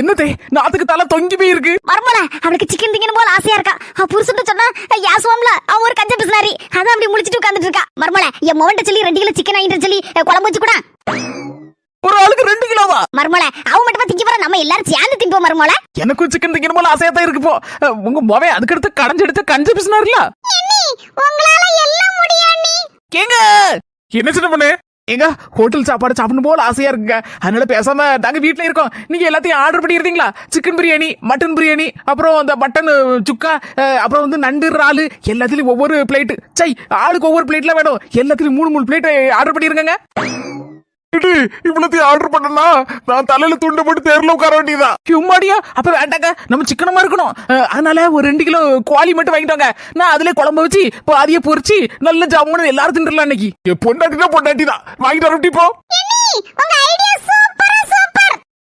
என்னதே? நாத்துக்கு தலை தொங்கி போய் இருக்கு மர்மல அவளுக்கு சிக்கன் திங்கணும் போல ஆசையா இருக்கா? அவ புருஷன் சொன்னா யாசுவாம்ல அவன் ஒரு கஞ்ச பிசினாரி. அதான் அப்படி முடிச்சிட்டு உட்கார்ந்துட்டு இருக்கா. மர்மல என் மோவன்ட்ட சொல்லி ரெண்டு கிலோ சிக்கன் வாங்கிட்டு சொல்லி குழம்பு வச்சு கூட. ஒரு ஆளுக்கு ரெண்டு கிலோவா? மர்மல அவன் மட்டும் திங்க போற. நம்ம எல்லாரும் சேர்ந்து திம்போம் மர்மல எனக்கும் சிக்கன் திங்கணும் போல ஆசையா தான் இருக்கு போ. உங்க மொவை அதுக்கடுத்து கடைஞ்சு எடுத்து கஞ்ச பிசினார்ல? உங்களால எல்லாம் முடியும் நீ? கேங்க! என்ன சின்ன பண்ணு? எங்க ஹோட்டல் சாப்பாடு சாப்பிடணும் போல ஆசையா இருக்குங்க. அதனால பேசாம நாங்க வீட்டுல இருக்கோம். நீங்க எல்லாத்தையும் ஆர்டர் பண்ணிருந்தீங்களா சிக்கன் பிரியாணி மட்டன் பிரியாணி அப்புறம் அந்த மட்டன் சுக்கா அப்புறம் வந்து நண்டு இறாலு எல்லாத்துலயும் ஒவ்வொரு பிளேட் சை ஆளுக்கு ஒவ்வொரு பிளேட்ல வேணும். எல்லாத்துலயும் மூணு மூணு பிளேட் ஆர்டர் பண்ணிருங்க இவ்வளத்தையும் ஆர்டர் பண்ணனா? நான் தலையில துண்டு போட்டு தேர்ல உட்கார வேண்டியதா? சும்மாடியா? அப்ப வேண்டாங்க. நம்ம சிக்கனமா இருக்கணும். அதனால ஒரு ரெண்டு கிலோ குவாலி மட்டும் வாங்கிட்டோங்க. நான் அதுல குழம்பு வச்சு பாதிய பொரிச்சு நல்ல ஜாமுன்னு எல்லாரும் தின்றலாம் இன்னைக்கு. பொண்டாட்டினா பொண்டாட்டி தான் வாங்கிட்டு வரட்டி போ. உங்க